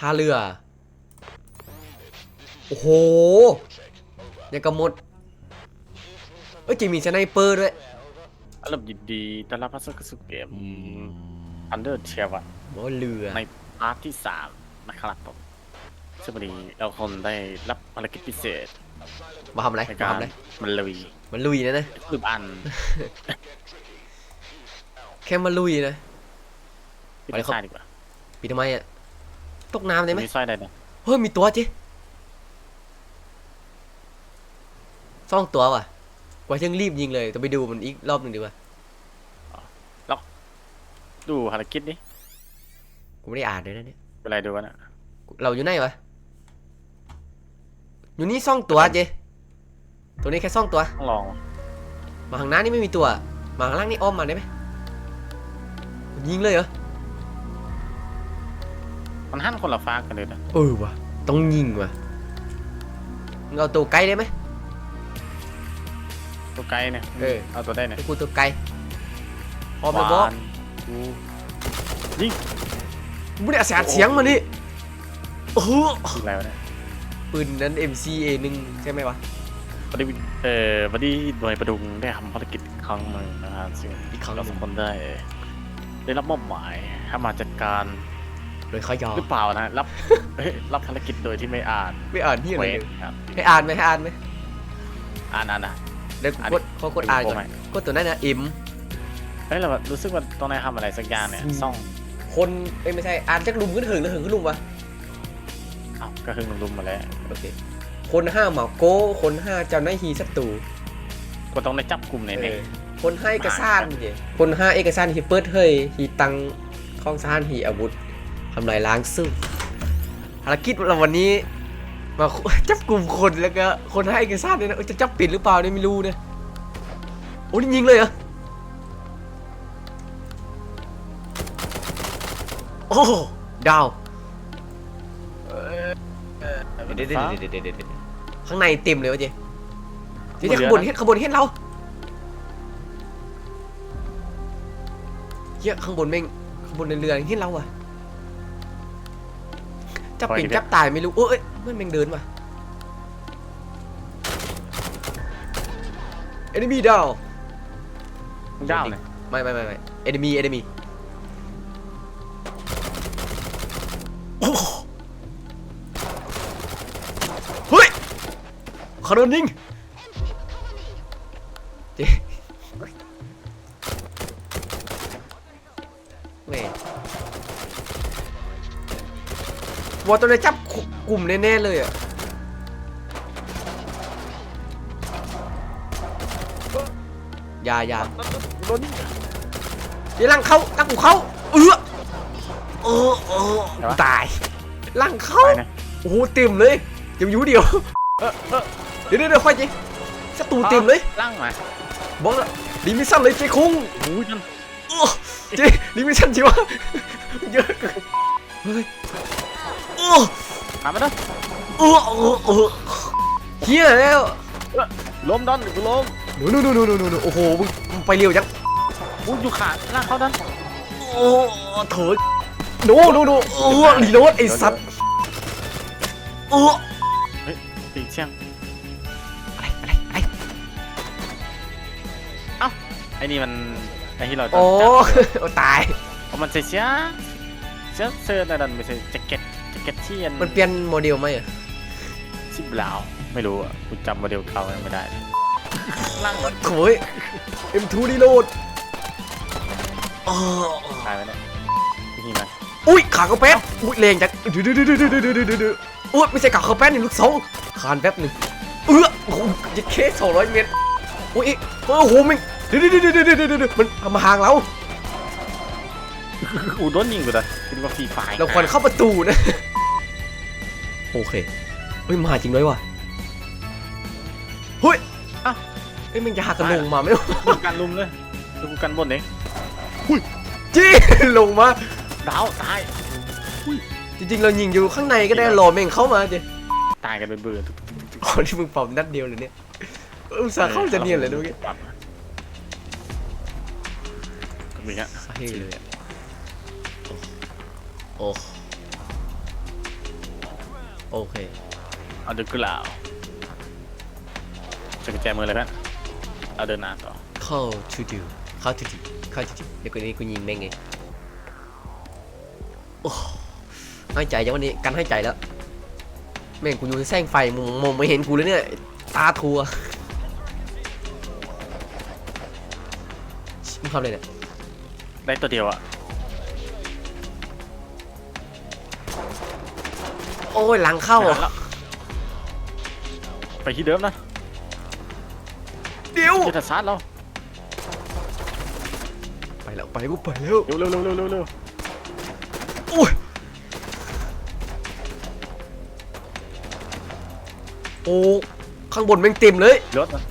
หาเรือ โอ้โห ยังกระมด เอ้ยจะมีสไนเปอร์ด้วยอารมณ์ยินดีต้อนรับเข้าสู่เกมอันเดอร์เชฟหมอเรือ ในพาร์ทที่สามนะครับผมซึ่งวันนี้เราคนได้รับภารกิจพิเศษมาทำอะไรในมาการทำอะไร มันลุยมันลุยนะนะลืมอันแค่มาลุยนะปิดไปเลยครับใต้ดีกว่าปีทำไมอะ ตกน้ำได้ไหมมีสร้อยได้นะเฮ้ยมีตัวเจ๊ซ่องตัวว่ะกว่าเชิงรีบยิงเลยต้องไปดูมันอีกรอบหนึ่งดีกว่าดูภารกิจนี้กูไม่ได้อ่านเลยนะเนี่ยเป็นไรดูกันนะเราอยู่ไหนวะอยู่นี่ซ่องตัวเจ๊ตัวนี้แค่ซ่องตัวต้องลองมาข้างหน้านี่ไม่มีตัวมาข้างล่างนี่อ้อมมาได้ไหมยิงเลยเหรอ มันหั่นคนละฟ้ากันเลยนะเออว่ะต้องยิงว่ะมึงเอาตัวไกลได้ไหมตัวไกลเนี่ยเออเอาตัวได้เนี่ยให้กูตัวไกลพร้อมแล้วบอวาสนกูกูไม่ได้อัดเสียงมานี่โอ้โหคืออะไรวะเนี่ยปืนนั้น MCA หนึ่งใช่ไหมวะวันนี้เอ่อวันนี้หน่วยประดุงได้ทำภารกิจอีกครั้งหนึ่งนะครับซึ่งอีกครั้งหเรานึ่สองงคนได้ ได้รับมอบหมายให้มาจัดการ โดยเขายอมหรือเปล่านะรับเฮ้ยรับภารกิจโดยที่ไม่อ่านไม่อ่านที่อะไรเวเลทยครับให้อ่านไหมให้อ่านไหมอ่านอ่านนะ เดี๋ยวอ่านกดเขากดอ่านก่อนไหมกดตัวนั้นนะอิมเฮ้ยเราแบบรู้สึกว่าตอนนายทำอะไรสักอย่างเนี่ยอืมซ่องคนเอ้ยไม่ใช่อ่านจากลุมขึ้นหึงหรือหึงขึ้นลุมวะเอ้าก็คือลุมๆมาแล้วโอเคคนห้าหมาโก้คนห้าเจ้าหน้าที่ศัตรูก็ต้องได้จับกลุ่มในเอนี้อคนให้เอกสารเจคนห้าเอกสารที่เปิดเผยที่ตังข้องสารที่อาวุธ ทำลายล้างสู้ภารกิจเราวันนี้มาจับกลุ่มคนแล้วก็คนให้เอกสารเนี่ยนะเอ้ยจะจับปิดหรือเปล่าเนี่ยไม่รู้เนี่ยโอ้นี่ยิงเลยเหรอโอ้ดาวเดี๋ยวเดี๋ยวเดี๋ยวเดี๋ยวเดี๋ยวเดี๋ยวข้างในเต็มเลยวะเจ๊เดี๋ยวเดี๋ยวข้างบนเห็นข้างบนเห็นเราเฮียข้างบนแม่งข้างบนในเรือเห็นเราอะ จับปิ่นจับตายไม่รู้เอ้ยมันแม่งเดินว่ะ enemy down มึงเจ้าเลยไม่ไม่ไม่ไม่ enemy enemy โอ้โหเฮ้ยขอโดนยิง วอตัวนี้จับกลุ่มแน่ๆเลยอะอยาอยาโดนยิงเดี๋ยวลังเข้าลังกูเข้าเออเออเออไหนวะตายลังเข้าไปนะโอ้โหเต็มเลยเดี๋ยวอยู่เดียวเออเออเดี๋ยวเดี๋ยวเดี๋ยวค่อยจีศัตรูเต็มเลยล่างมาบอกแล้วลิมิชันเลยเจ๊คุ้งโอ้ยนั่นโอ้เจ๊ลิมิชันจิวะเยอะเกินเฮ้ยโอ้ ตามมาเด้อโอ้โอ้โอ้เฮียแล้วล้มดอนกูล้มหนูหนูหนูหนูหนูหนูโอ้โหมึงมึงไปเร็วจังกูอยู่ขาล่างเขาดันโอ้เถิดโนโนโนโอ้รีโหลดไอ้สัตว์โอ้ตีเชียงอะไรอะไรอะไรไอ้นี่มันไอ้ที่เราจะโอ้จับโอ้ตายเพราะมันใส่เสื้อเสื้อเสื้อนั่นไม่ใช่แจ็คเก็ตแจ็ค เก็ตที่อันมันเปลี่ยนโมเดลไหมอะชิบลาว ไม่รู้อะกูจำโมเดลเก่าไม่ได้ล่างมันโถ่ย M2 รีโหลดอ๋อตายไปเนี่ยนี่มันอุ้ยขากระแป๊บอุ้ยแรงจังดื้อดื้อดื้อดื้อดื้อดื้อดื้อดื้อดื้ออุ้ยไม่ใช่ขากระแป๊บนี่ลูกสองขานแป๊บหนึ่งเออโอ้โหยัดเคสสองร้อยเมตรอุ้ยโอ้โหมันดื้อดื้อดื้อดื้อดื้อดื้อดื้อมันทำมาห่างเรากูโดนยิงกูเลยคิดว่าฟรีไฟเราควรเข้าประตูนะ โอเคเฮ้ยมาจริงด้วยว่ะเฮ้ยอะเอ้ยมันจะหักกันลงมาไหมวะกูกันลุมเลยกูกันบนเองจี้ลงมาดาวตายจริงๆเรายิงอยู่ข้างในก็ได้รอแม่งเข้ามาจิตายกันเป็นเบื่ออ๋อที่มึงปอมนัดเดียวเลยเนี่ยอุตส่าห์เข้าจะเนียนเลยดูกี้มีฮะสาเหตุเลยอะโอ้โอ้ โอเค เอาดึกกล่าวจะกุญแจมือเลยเพื่อนเอาเดินหน้าต่อเข้า to do เข้า to do เข้า to do เดี๋ยวกูนี้กูยิงแม่งไงโอ้ให้ใจจังวันนี้กันให้ใจแล้ว แม่งกูอยู่ในแสงไฟมองมองไม่เห็นกูเลยเนี่ย ตาทัวมึงทำอะไรเนี่ย ได้ตัวเดียวอะ อ้ยหลังเข้าไม่อะทันแล้วไปที่เดิมนะเดี๋ยวยุทธศาสตร์เราไปแล้วไปกูไปแล้วเร็วเร็วเร็วเร็วเร็วเร็วโอ้ยโอ้ข้างบนแม่งเต็มเลยรถนะ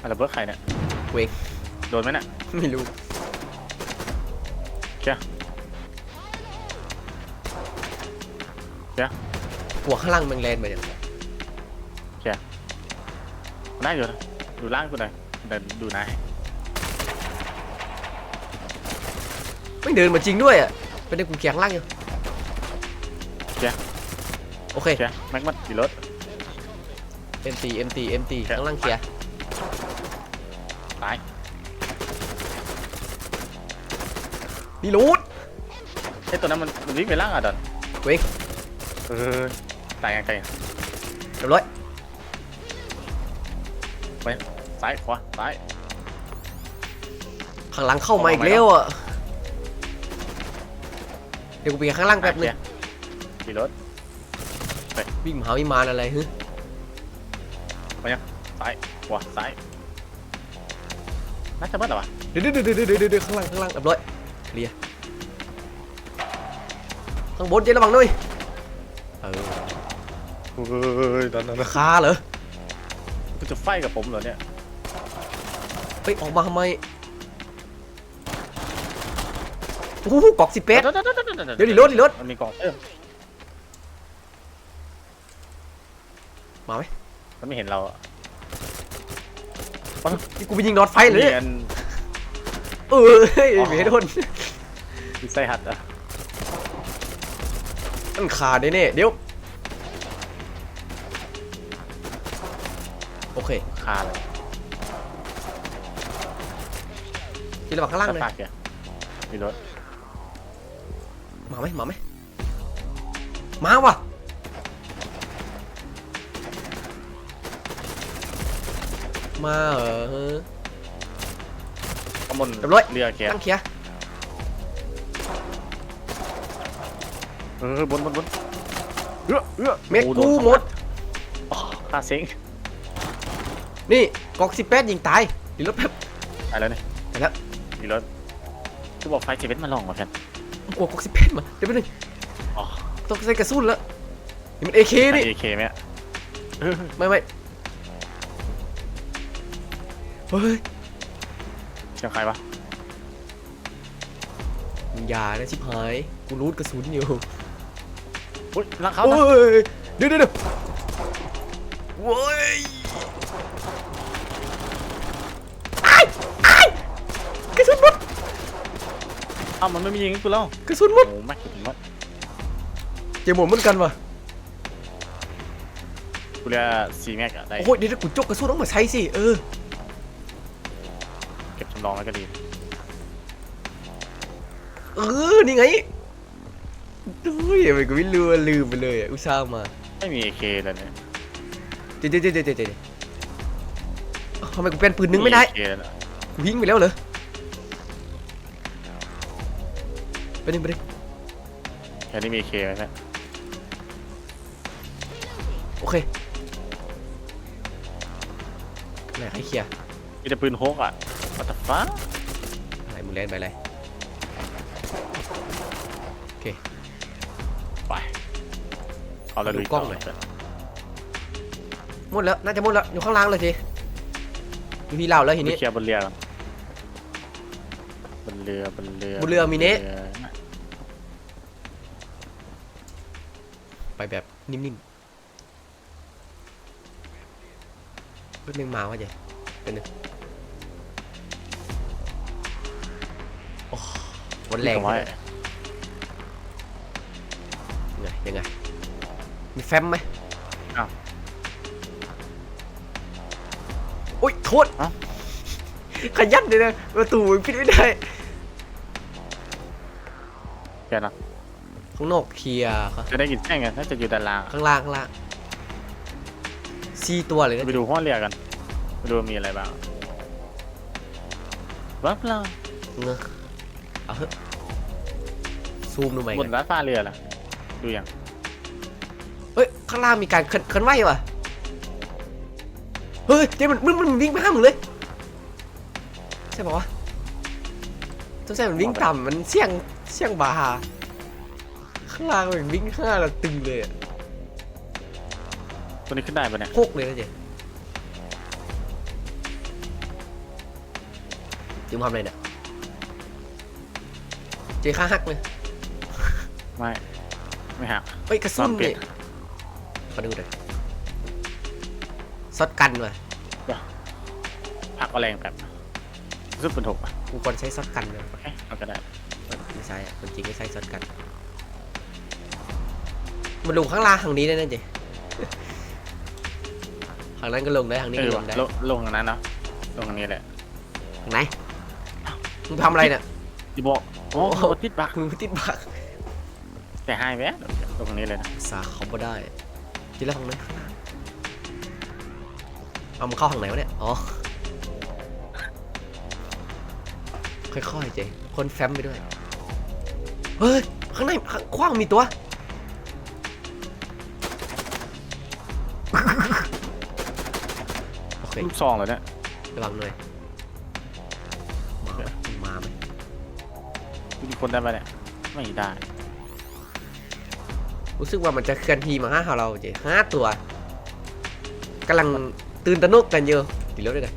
อะไรเบิร์ดใครเนี่ยเว้งโดนไหมเนี่ยไม่รู้ หัวข้างล่างแมงแลนไปเนี่ยได้อยู่นะดูล่างกูหน่อยเดินดูนายไม่เดินมาจริงด้วยอะไปเดินกูแข็งล่างอยู่โอเคเชียแม็กมัดดีรถ MT MT MT แข็งข้างล่างเคลียร์ตายนี่รูดไอ้ตัวนั้นมันมันวิ่งไปล่างอะดอนเว้ง เออตายยังไงเรียบร้อยซ้ายขวาซ้ายข้างหลังเข้ามาอีกแล้วอะเดี๋ยวกูไปข้างล่างแป๊บนึงดีรถวิ่งมาหาวิมานอะไรฮึซ้ายขวาซ้ายน่าจะเบิดเหรอวะเดี๋ยวเดี๋ยวเดี๋ยวเดี๋ยวเดี๋ยวข้างล่างข้างล่างเรียบร้อยเคลียร์ข้างบนเจ๊ระวังด้วย เออเฮ้ยตอนนั้นคาเหรอกูจะไฟกับผมเหรอเนี่ยเฮ้ยออกมาทำไมโอ้โหกอกสิเป็ดเดี๋ยวดิรถดิรถ มันมีกล่องเพิ่มมาไหมมันไม่เห็นเราอะนี่กูไปยิงนอตไฟเลยเรีเนี่ยยนเออเฮ้ยเมทนดิไซหัดอะ มันขาดแน่ๆเดี๋ยว โอเคคาเลยที่ระวังข้างล่างเลย ปากแกดีรถมาไหมมาไหมมาว่ะมาเหรอ ข้างบนเรียบร้อย เรือแก ตั้งเคลียร์ เออบนบนบนเอื้อเอื้อเม็ดกูหมดอ๋อคาเซ็งนี่กอกสิบแปดยิงตายดีรถแป๊บไปแล้วเนี่ยไปแล้วดีรถกูบอกไฟเซเว่นมาลองมาแพนกลัวกอกสิบแปดมาเดี๋ยวไปบนึงอ๋อต้องใส่กระสุนแล้วนี่มันเอเคนี่เอเคไหมไม่ไม่เฮ้ยเชียงใครวะอย่านะชิบหาย กูรูดกระสุนอยู่ อุ้ยหลังเขาโอ้นะยเดี๋ยวเดี๋ยวเดี๋ยวโว้ยไอ้ไอ้กระสุนหมดเอ้ามันไม่มียิงกูแล้วกระสุนหมโอ้ดแม็กกูถึงว่าเจหมดเหมือนกันว่ะกูเรียกซีแม็กอะได้โอ้ยเดี๋ยวเดี๋ยวกูจกกระสุนออกมาใช้สิเออเก็บสำรองไว้ก็ดี เออนี่ไง โอ้ยมันก็ไม่ลืมลืมไปเลยอะอุตส่าห์มาไม่มีเอเคเลยเนี่ยเดี๋ยวเดี๋ยวเดี๋ยวเดี๋ยวเดี๋ยวเอ้าทำไมกูเป็นปืนนึงไม่ได้เคเลยนะกูยิงไปแล้วเหรอไปหนึ่งไปหนึ่งแค่นี้มีเอเคไหมเนี่ยโอเคไหนให้เคลียร์มีแต่ปืนโฮกอะวัตฟ้าอะไรมึงเล่นไปเลย เอาละดูลุยกล้องหน่อยหมดแล้วน่าจะหมดแล้วอยู่ข้างล่างเลยทีอยู่ที่เราแล้วทีไปนี้เคลียร์บนเรือก่อนบนเรือบนเรือบนเรือมีเนะรือไปแบบนิ่มๆเฮ้ยแมงมาวะเจ๊เป็นหนึ่งโอ้วันแรงเอาไว้ยังไงยังไง มีแฟมไหมอ้าวโอ๊ยโทษเอ้า ขยันเลยนะประตูปิดไม่ได้ เดี๋ยวนะข้างนอกเคลียร์ครับจะได้กินแจ้งกันน่าจะอยู่ด้านล่างข้างล่างข้างล่างสี่ตัวเลยนะไปดูห้องเรียกันไปดูว่ามีอะไรบ้างวับเราเงอะเอาเถอะซูมดูไหมบนร้านฟ้าเรือล่ะดูยัง เฮ้ยข้างล่างมีการเคลื่อนเคลื่อนไหวว่ะเฮ้ยเจ๊มันมันมันวิ่งไปห้ามึงเลยใช่ปะวะต้องใช่มันวิ่งต่ำมันเสี่ยงเสี่ยงบาฮาข้างล่างมันวิ่งห้าเราตึงเลยอะตัวนี้ขึ้นได้ปะเนี่ยโคกเลยนะเจ๊จึงทำอะไรเนี่ยเจ๊ข้าหักเลยไม่ไม่หักเฮ้ยกระสุนลองเปลี่เนี่ยยน ขอดูหน่อยซอดกันว่ะพักเอาแรงแบบรู้สึกเป็นถกอะกูควรใช้ซอดกันเลยโอเคเอาก็ได้ไม่ใช่อะคนจริงไม่ใช่ซอดกันมันลงข้างล่างทางนี้ได้นะเจ๊ทางนั้นก็ลงได้ทางนี้เอก็อลว่ะงได้ลงลงอันนั้นเนาะลงอันนี้แหละทางไหนมึงทำอะไรเนี่ยดีบอกโอ้โอ้โหติดบักมึงติดบักแต่ให้แวะลงอันนี้เลยนะสาเขาบ่ได้ ทีละทางนั้นเอามันเข้าทางไหนวะเนี่ย อ๋อ ค่อยๆเจ๊คนแฟ้มไปด้วย เฮ้ย ข้างในข้างขว้างมีตัว โอเคลูกซองเลยเนี่ยระวังหน่อยมาไหมมาไหมมีคนได้ปะเนี่ย ไม่ได้ รู้สึกว่ามันจะเคลื่อนที่มาห้าเราเจ๊ห้าตัวกำลังตื่นตระหนกกันเยอะติดรถด้วยกัน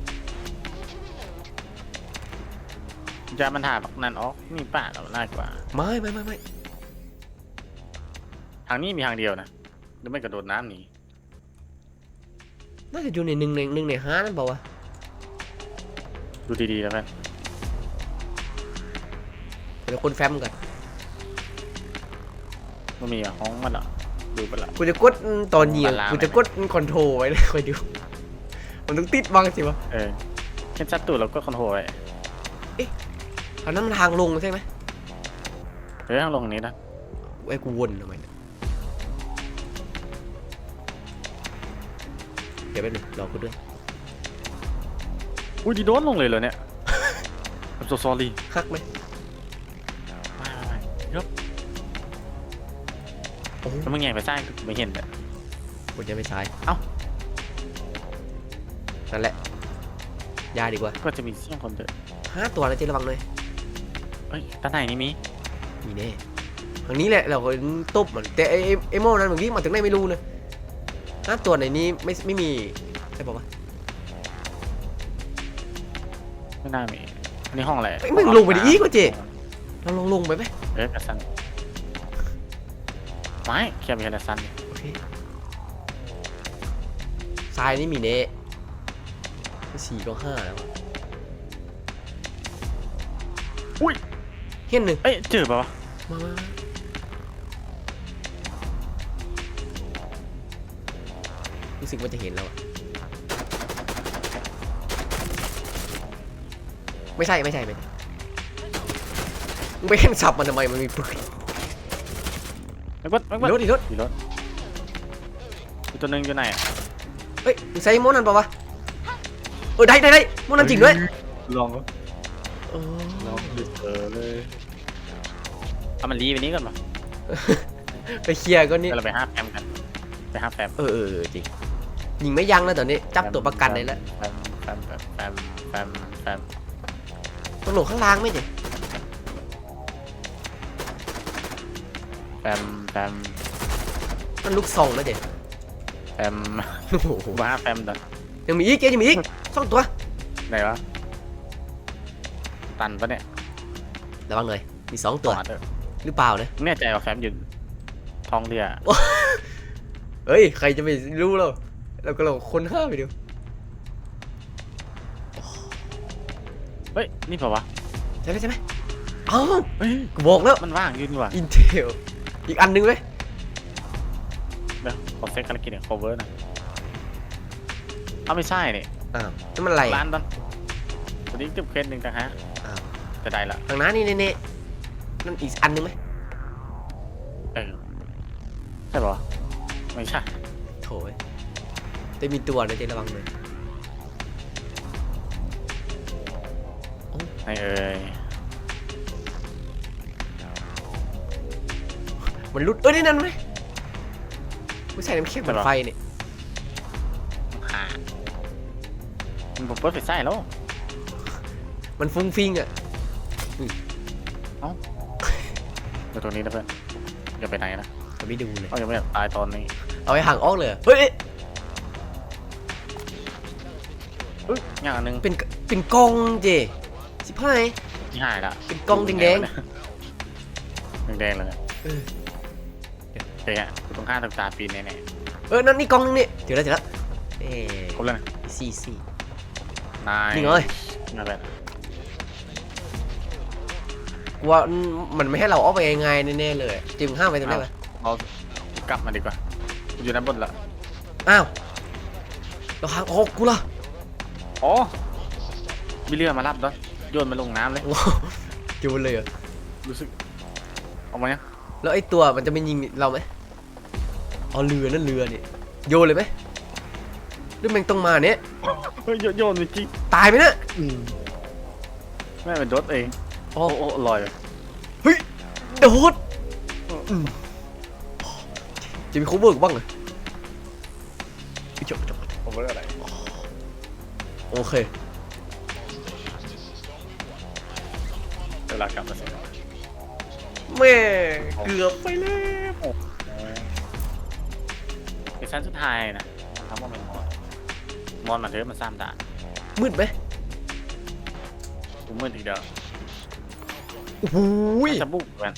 จะมันหาบักนันออกมีป่าเราง่ายกว่า ไม่ไม่ไม่ไม่ทางนี้มีทางเดียวนะหรือไม่กระโดดน้ำหนีน่าจะอยู่ในหนึ่งในหนึ่งในห้านั่นเปล่าวะดูดีๆแล้วกันเดี๋ยวคนแฟ้มกัน มันมีอะห้องมันเหรอดูไปละกูจะกดตอนยิงบาลานซ์กูจะกดคอนโทรไว้เลยคอยดู มันต้องติดบ้างสิวะเออเช่นชัดตูดเราก็คอนโทรลไว้อันนั้นมันทางลงใช่ไหมเฮ้ยทางลงนี้นะไอ้กูวนทำไมเนี่ยเดี๋ยวแป๊บนึงรอกูด้วยอุ้ยดีโดนลงเลยเหรอเนี่ย I'm so sorry คักไหมไม่ แล้วมึงแง่ไปสร้างไม่เห็นเลยกูจะไม่ใช้ เอ้า นั่นแหละ ยาดีกว่า ก็จะมีเสียงคนเดินห้าตัวแล้วเจ๊ระวังเลยเฮ้ยด้านในนี่มีมีแน่ทางนี้แหละเราก็ตบมันแต่ไอ้ไอ้ไอ้โม่นั้นมันวิ่งมาถึงไหนไม่รู้นะห้าตัวในนี้ไม่ไม่มีใช่ปะวะไม่น่ามีอันนี้ห้องอะไรเฮ้ยมึงลงไปดิอีกว่าเจ๊เราลองลงไปไหมเอ้ยกระสัน ไม่แค่มีแค่กระสันโอเคทรายนี่มีเน่สี่ก็ห้าแล้วอะอุ้ยเห็นหนึ่งเอ้ยเจอปะวะมามามารู้สึกว่าจะเห็นแล้วอะไม่ใช่ไม่ใช่ไม่ใช่มึงไปแข่งสับมันทำไมมันมีปืน ไม่กดไม่กดรถดิรถมีรถมีตัวหนึงอยู่ไหนอะเฮ้ยมึงใส่โมนั่นปะวะเออได้ได้ได้โมนั่นจริงด้วยลองเออลองดูเจอเลยเอามันรีไปนี้ก่อนปะไปเคลียร์ก็นี่เดี๋ยวเราไปห้าแฟมกันไปห้าแฟมเออเออเออจริงยิงไม่ยั้งแล้วตอนนี้จับตัวประกันได้แล้วแฟมแฟมแฟมแฟมแฟมแฟมต้องลงข้างล่างไหมเนี่ย แฟมแฟมมันลูกซองแล้วเด็ดแฟมโอ้โหมาห้าแฟมเดี๋ยวยังมีอีกยังมีอีกสองตัวไหนวะตันปะเนี่ยระวังเลยมีสองตัวมาเถอะหรือเปล่านะแน่ใจว่าแฟมยืนทองเรือเฮ้ยใครจะไปรู้เราเราก็ลองคนห้าไปดูเฮ้ยนี่เปล่าวะใช่ไหมใช่ไหมอ้าวเฮ้ยกูบอกแล้วมันว่างอยืนว่ะอินเทล อีกอันหนึงไหมเดี๋ยวขอเซ็ตภารกิจเนี่ย cover หนะเอาไม่ใช่นี่อ้าวนั่นมันอะไรร้านตอนวันนี้จุดเคสหนึ่งต่างหากอ้าวจะได้ละทางนั้นนี่เน่ๆนั่นอีกอันหนึงไหมเออใช่ปะไม่ใช่โถยได้มีตัวนะเจ๊ระวังเลยไม่เอ่ย มันรุดเอ้ยนี่นั่นไหมผู้ชายน้ำเค็มเหมือนไฟเนี่ยหามันผมเปิดไฟใส่แล้ว มันฟุ้งฟิ้งอะเดี๋ยวตรงนี้นะเพื่อนอย่าไปไหนนะเราไม่ดูเลยเขายังไม่อยากตายตอนนี้ เอาไปห่างออกเลยเฮ้ยอุ๊ยอย่างอันหนึงเป็นเป็นกองเจสิบห้าที่หายละเป็นกล้องแดงแดงแดงๆเลยเออ เจ๊อะกูต้องฆ่าตางตาปีนแน่เออนั่นนี่กองนึงนี่เดี๋ยวแล้วเดี๋ยวแล้วเอ้ๆครบแล้วนะสี่สี่ นายจริงเหรอนั่นแหละกูว่ามันไม่ให้เราออกไปง่ายๆแน่ๆเลยจิมห้ามไปตรงไหนวะเรากลับมาดีกว่ากูอยู่ด้านบนละอ้าวเราห่างออกกูล่ะอ๋อมีเรือมารับด้วยโยนมาลงน้ำเลย โอ้โหจูนเลยเหรอรู้สึกเอามาเนี่ยแล้วไอ้ตัวมันจะไม่ยิงเราไหม เอาเรือนั่นเรือนี่โยนเลยไหมหรือแม่งต้องมาเนี่ยเฮ้ยโยนโยนจริงตายไหมเนี่ยแม่เป็นรถเองอ๋อโอ้โอ้ลอยเฮ้ยโดดอืมจะมีโคเวอร์บ้างเหรอจบจบผมว่าอะไรโอเคเวลากลับมาเสร็จแม่เกือบไปแล้วใน ชั้นสุดท้ายนะทำว่ามันมอนมอนมาเถอะมันซ้ำด่านมืดไหมกูมืดทีเดียวโอ้โหยจะบุกกัน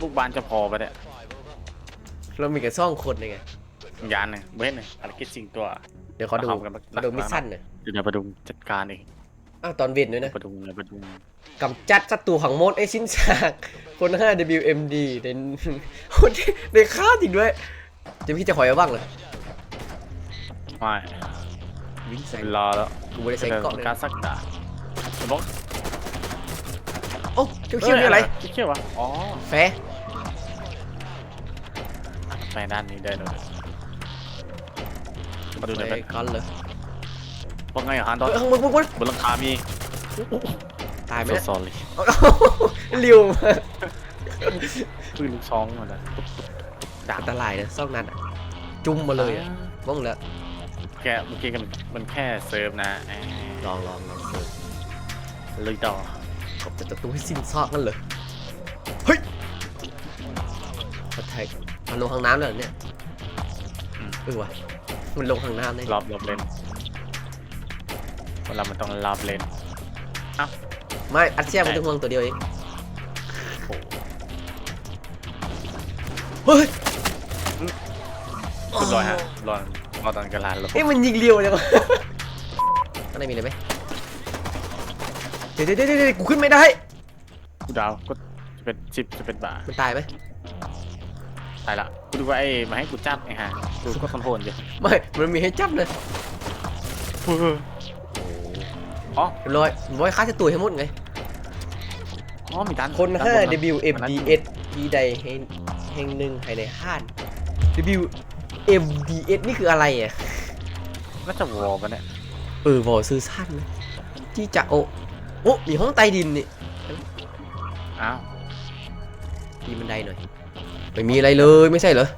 บุกบานจะพอปะเนี่ยเรามีกันซ่องคนเลยไงยานหนึ่งเว้นหนึ่งภารกิจสิ่งตัว เดี๋ยวขอดูเอากันมา ขอดูมิชชั่นหน่อยเดี๋ยวเดี๋ยวประดุงจัดการเองอ้าวตอนเวียนด้วยนะประดุงเลยประดุงกำจัดศัตรูของโมดไอชิ้นจากคน 5 WMD ในคนที่ในค่าจริงด้วย จะพี่จะขอยเอาบ้างเหรอไม่วิ่งใส่รอแล้วกูไม่ได้ใส่เกาะเลยการสักดาบบอกโอ้เขี้ยวเขี้ยวนี่อะไรเขี้ยววะอ๋อแฟร์ไปด้านนี้ได้เลยมาดูหน่อยแฟเป็นร์กันเลยพวกไงอะฮันตอนเฮ้ยข้างบนบนบนบนหลังคามีตายไหมโซเนี่ยซอรี่เร็วมากปืนลูกซองมาแล้วดั อันตรายนะซ่องนั้นอะจุ่มมาเลยอะบ้องแล้วแกเมื่อกี้กันมันแค่เซิร์ฟนะแหมลองลองลองเสิร์ฟเลยต่อกบจะตะตูให้สิ้นซากนั่นเลยเฮ้ยกระแทกมันลงทางน้ำเลยเหรอเนี่ยเออวะมันลงทางน้ำได้รอบรอบเลนคนเรามันต้องรอบเลน ไม่อัดเชียมันต้องห่วงตัวเดียวเองโอ้โห เฮ้ย คุณรอยฮะรอยรอตอนกระลานลบเอ้ยมันยิงเร็วจังวะข้างในมีอะไรไหมเดี๋ยวเดี๋ยวเดี๋ยวเดี๋ยวกูขึ้นไม่ได้ กูดาวก็จะเป็นสิบจะเป็นบาทมันตายไหมตายละกูดูว่าไอ้มาให้กูจับไอ้ห่ากูก็คอนโทรลอยู่ไม่ มันมีให้จับเลยอ๋อเรียบร้อยมันไว้ฆ่าศัตรูให้หมดไง อ๋อมีด้านคนด้บ5 WMDS ที่ใดแห่งแห่งหนึ่งภายในห้าน WMDS นี่คืออะไรอะน่าจะวอลปะเนี่ยเออวอซื้อสั้นนะที่จะโอโอ้มีห้องใต้ดินนี่อ้าวมีบันไดหน่อยไม่มีอะไรเลยไม่ใช่เหรอ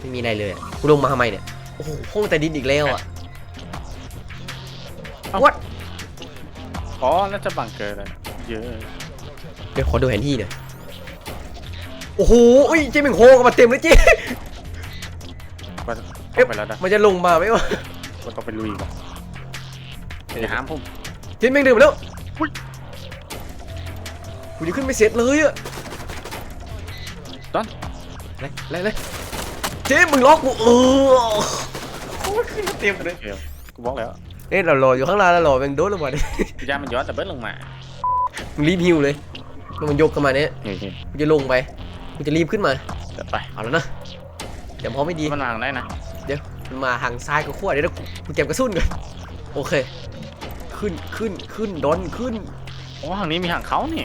ไม่มีอะไรเลยอะกูลงมาทำไมเนี่ยโอ้โหห้องใต้ดินอีกแล้วอะ What อ๋อน่าจะบังเกอร์เลยเยอะเดี๋ยวขอดูแผนที่หน่อยโอ้โหเอ้ยเจ๊แม่งโฮกันมาเต็มเลยเจ๊ ก็เอ๊ะไปแล้วนะมันจะลงมาไหมวะก็ต้องไปลุยก่อนอย่าห้ามผมเจ๊แม่งเดินมาแล้วอุ้ยกูยังขึ้นไม่เสร็จเลยอะดอนอะไรอะไรอะไรเจ๊มึงล็อกกูเออโอ้ยขึ้นมาเต็มเลยเดี๋ยวกูบอกแล้วเอ๊ะเรารออยู่ข้างล่างแล้วรอแม่งโดนลงมาดิพยายามมันย้อนแต่เบิ้ลลงมามึงรีบฮิวเลยแล้วมันยกกันมาเนี่ยเฮ้ยกูจะลงไปกูจะรีบขึ้นมาเดี๋ยวไปเอาแล้วนะ เดี๋ยวพอไม่ดี มันวางได้นะเดี๋ยวมันมาทางซ้ายก็ขั้วเดี๋ยวนะกูกูเก็บกระสุนก่อนโอเค ขึ้นขึ้นขึ้นดอนขึ้น โอ้ทางนี้มีทางเขานี่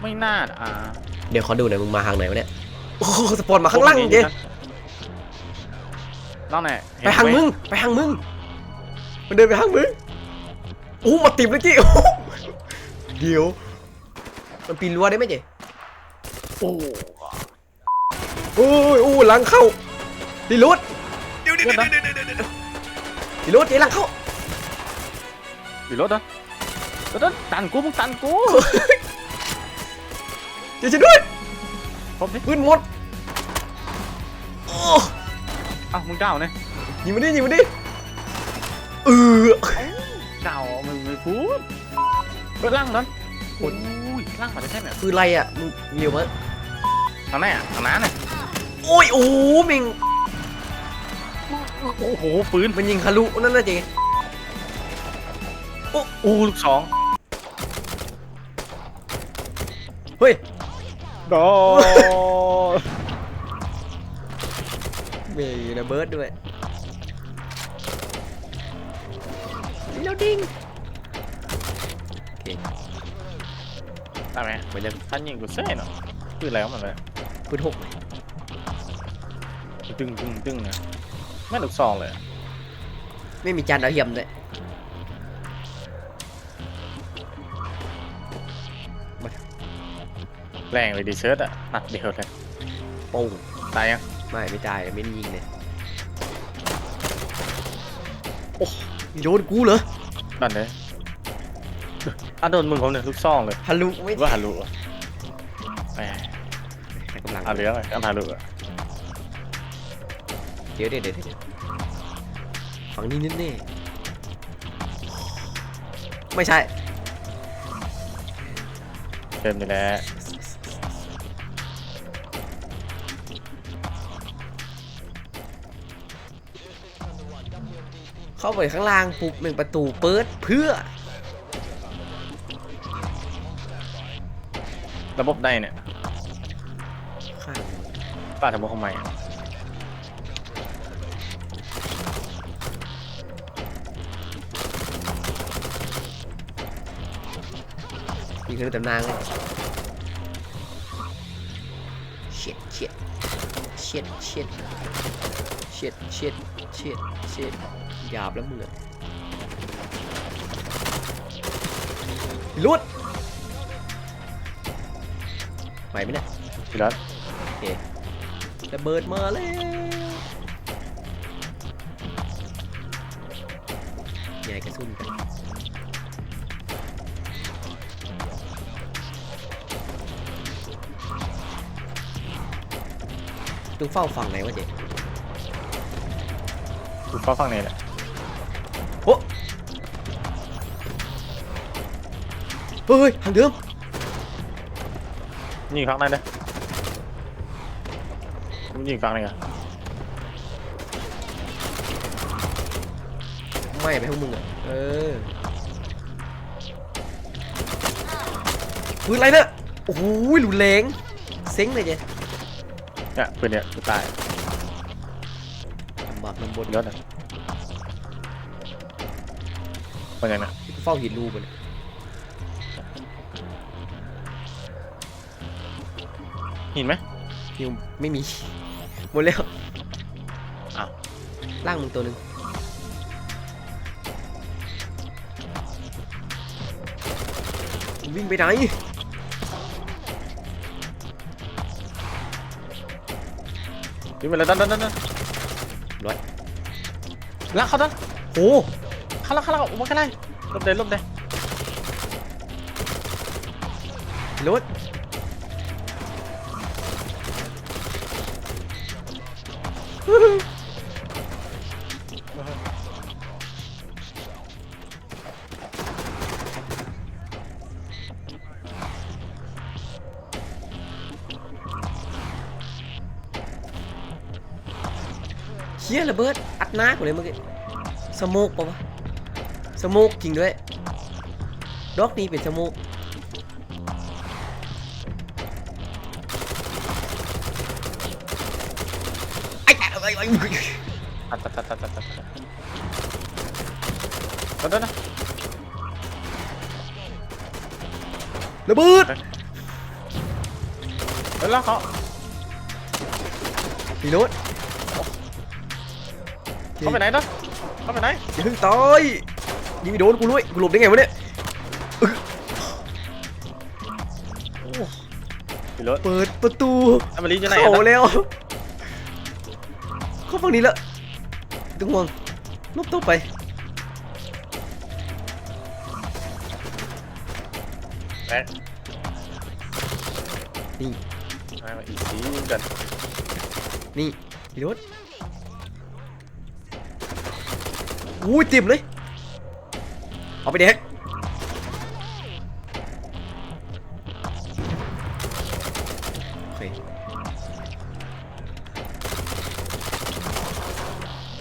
ไม่น่าอ่าเดี๋ยวขอดูหน่อยมึงมาทางไหนวะเนี่ย โอ้โหสปอนมาข้างล่างเดี๋ยวล่างไหนไปทางมึงไปทางมึง มันเดินไปทางมึงโอ้มาติมเลยจี้โอ้โหเดี๋ยว มันปีนรั้วได้ไหมเจ๊โอ้โอ้ยโอ้ยหลังเข้าดีรุดเดี๋ยวเดี๋ยวเดี๋ยวนะเดี๋ยวเดี๋ยวเดี๋ยวดีรุดเจ๊หลังเข้าอยู่รถนะรถตันกูมึงตันกูเจ๊ช่วยด้วยผมดิปืนหมดโอ้เอ้ามึงเก้าเนี่ยยิงมันดิยิงมันดิเออเก้ามึงไม่พูดรถล่างนั้นโอ้ยล่างมาได้ใช่ไหมปืนอะไรอะมึงเร็วมั้ยทางไหนอะทางนั้นน่ะ โอ้ยโอ้โหมิงโอ้โหปืนมันยิงทะลุนั่นน่ะเจ๊โอ้โอ้ลูกสองเฮ้ยโดมีระเบิดด้วยแล้วดิ้งโอเคได้ไหมไปเริ่มท่านยิงกูเซ่เนาะปืนอะไรของมันเลยปืนหก ตึงตึงตึงนะไม่ลูกซองเลย ไม่มีจานดาวเทียมด้วยแรงเลยดีเซิร์ตอะนัดเดียวเลยโป้งตายยังไม่ไม่ตายไม่ได้ยิงเลยโอ้โยนกูเหรอนั่นเลยอะโดนมึงผมเนี่ยลูกซองเลยทะลุไม่ว่าฮารุอะแหมแต่กำลัง เอาเลี้ยงเลยเอาฮารุอะเดี๋ยวเดี๋ยวเดี๋ยวเดี๋ยวฝั่งนี้แน่ๆไม่ใช่ เติมไปแล้วเข้าไปข้างล่างปุ๊บหนึ่งประตูเปิดเพื่อ ระบบได้เนี่ยข้างป้าทำบุกทำไมอะ ยิงขึ้นตำนานเลยเช็ดเช็ดเช็ดเช็ดเช็ดเช็ดเช็ดเช็ดหยาบแล้วมึงอะลุดไหวไหมเนี่ยพี่รัตระเบิดมาแล้วใหญ่กระสุนกัน ต้องเฝ้าฝั่งไหนวะเจ๊กูเฝ้าฟังนี่แหละโอ้เฮ้ยทางเดิมยิงฟังได้เลยมึงยิงฟังนี่ไงไม่ไปพวกมึงอะเออปืนอะไรเนี่ยโอ้โหรุนแรงเซ็งเลยเจ๊ เนี่ยปืนเนี่ยกูตายลำบากลำบนพี่รัตอะเป็นยังไงเฝ้าหินรูมันยหินไหมยังไม่มี หมดแล้วอ้าวล่างมึงตัวหนึ่งวิ่งไปไหน ยิงไปเลยดันดันดันดันร้อยลักเขาดันโอ้เขาลักเขาลักมาแค่ไรลบเดนลบเดนรถ ดอัดหน้ากเลยเมื่อกี้สโมกปะวะสโมกจริงด้วยด็อกนี้เป็นสโมกอ้ไอ้ไอ้ไอ้ตัดตัดตัดตัดตัดตัดตัดตัดนะระเบิดแล้วเขาพี่น้ต เขาไปไหนเนาะเขาไปไหนอย่าเพิ่งตายยิงไม่โดนกูด้วยกูหลบได้ไงวะเนี่ยพี่รถเปิดประตูอเมริกอยู่ไหนเข้าอะแล้วเข้าฝั่งนี้แล้วไม่ต้องห่วงลบต่อไปแป๊ะนี่มาอีกทีกันนี่พี่รถ อุ้ยเต็มเลย เอาไปเด็กโอเค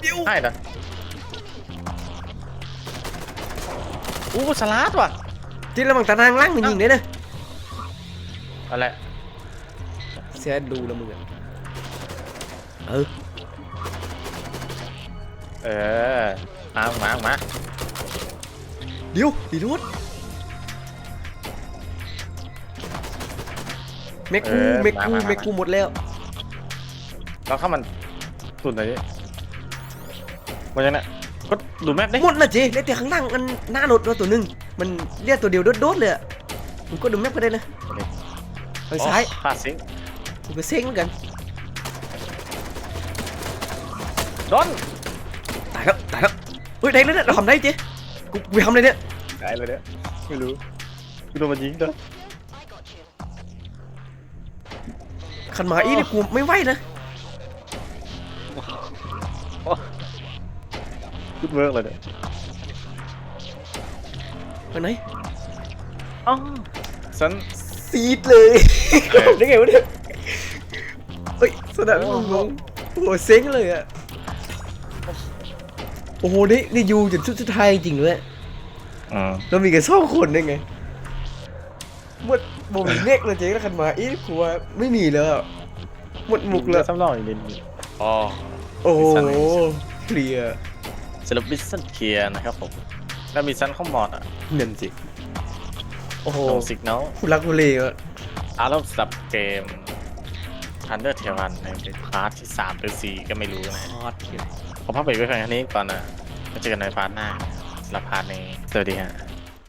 เดี๋ยวใช่นะอู้สลัดว่ะที่ระหว่างตารางล่างมันยิงเลยนะอะไรเสียดูแล้วมึงอะเออ เออ มามามาเดี๋ยวพี่รถเมกูเมกูเมกูหมดแล้วเราเข้ามันตุ่นอะไรมันยังไงก็ดูแมปดิหมดละเจแล้วแต่ข้างล่างมันหน้ารถตัวหนึงมันเรียกตัวเดียวโดดๆเลยอะมันก็ดูแมพก็ได้นะทางซ้ายพาสิงมันก็เซ็งเหมือนกันโดนตายแล้วตายแล้ว เฮ้ยได้แล้วเนี่ยเราทำได้เจ๊กูกูไปทำเลยเนี่ยตายเลยเนี่ยไม่รู้กูโดนมันยิงเด้อขันหมาอีนี่กูไม่ไหวนะพูดเวิร์กเลยเนี่ยไปไหนอ๋อฉัน ซีดเลยเออได้ไงวะเนี่ยเฮ้ยสนามงงงโอ้โหเซ็งเลยอะ โอ้โหนี่นี่อยู่จนสุดท้ายจริงเลยอืมเรามีกันสองคนได้ไงหมดหมดเน็กเลยเจ๊แล้วขันหมาอีกูว่าไม่มีแล้วอะหมดมุกเลแล้ยวซ้ำรองอีกนิดนึง อ๋อ โอ้โหมิชชั่นเคลียร์สรุปมิชชั่นเคลียร์นะครับผม แล้วมีชั้นข้อมอดอะนั่นสิโอ้โหลงสิกเนาะคุณรักคุณเลวอะอารมณ์สับเกม Thunder t a r a n ในพาร์ทที่ 3 หรือ 4 ก็ไม่รู้นะฮอ ตเลยผมพักไปไว้เพียงแค่นี้ก่อนนะมาเจอกันในพาร์ทหน้าสำหรับพาร์ทนี้สวัสดีฮะ